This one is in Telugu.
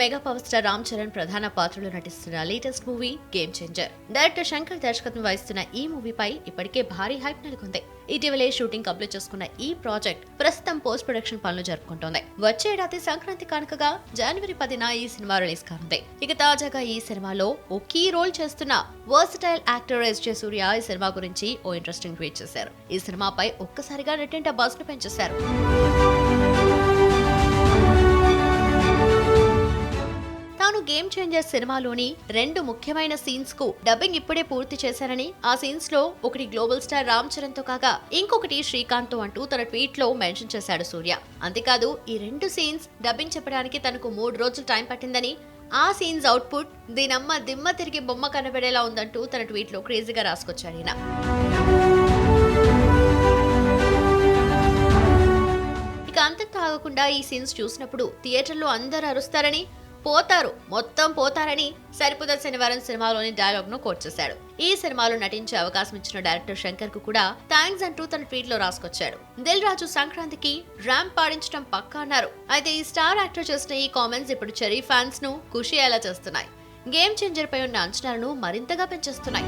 Mega power star Ram Charan ప్రధాన పాత్రలో నటిస్తున్న latest movie game changer director Shankar దర్శకత్వం వహిస్తున్న ఈ మూవీపై ఇప్పటికే భారీ హైప్ నెలకొంది. ఇటీవలే షూటింగ్ కంప్లీట్ చేసుకున్న ఈ ప్రాజెక్ట్ ప్రస్తుతం పోస్ట్ ప్రొడక్షన్ పనులు జరుపుకుంటోంది. వచ్చే ఏడాది సంక్రాంతి కానుకగా జనవరి పదిన ఈ సినిమా రిలీజ్ కానుంది. ఇక తాజాగా ఈ సినిమాలో ఓ కీ రోల్ చేస్తున్న versatile actor S J Surya ఈ సినిమా గురించి ఓ ఇంట్రెస్టింగ్ ట్వీట్ చేశారు. ఈ సినిమాపై ఒక్కసారిగా నెట్టింట బస్ను పెంచేశారు. గేమ్ చేంజర్ సినిమాలోని రెండు ముఖ్యమైన సీన్స్కు డబ్బింగ్ ఇప్పుడే పూర్తి చేశారని ఆ సీన్స్లో ఒకటి గ్లోబల్ స్టార్ రామ్ చరణ్తో కాగా ఇంకొకటి శ్రీకాంత్తో అంటూ తన ట్వీట్లో మెన్షన్ చేశాడు సూర్య. అంతేకాదు ఈ రెండు సీన్స్ డబ్బింగ్ చెప్పడానికి తనకు మూడు రోజులు టైం పట్టిందని ఆ సీన్స్ అవుట్పుట్ దీనమ్మ దిమ్మ తిరిగి బొమ్మ కనబడేలా ఉందంటూ తన ట్వీట్లో క్రేజీగా రాసుకొచ్చాడు ఈయన. ఇక అంతకు ఆగకుండా ఈ సీన్స్ చూసినప్పుడు థియేటర్లో అందరు అరుస్తారని పోతారు. మొత్తం పోతారని సరిపోద శనివారం సినిమాలోని డైలాగ్ను కోట్ చేశాడు. ఈ సినిమాలో నటించే అవకాశం ఇచ్చిన డైరెక్టర్ శంకర్కు కూడా థ్యాంక్స్ అంటూ తన ట్వీట్లో రాసుకొచ్చాడు. దిల్ రాజు సంక్రాంతికి ర్యాంప్ పాడించడం పక్కా అన్నారు. అయితే ఈ స్టార్ యాక్టర్ చేసిన ఈ కామెంట్స్ ఇప్పుడు చెరీ ఫ్యాన్స్ను ఖుషి అయ్యేలా చేస్తున్నాయి. గేమ్ చేంజర్ పై ఉన్న అంచనాలను మరింతగా పెంచేస్తున్నాయి.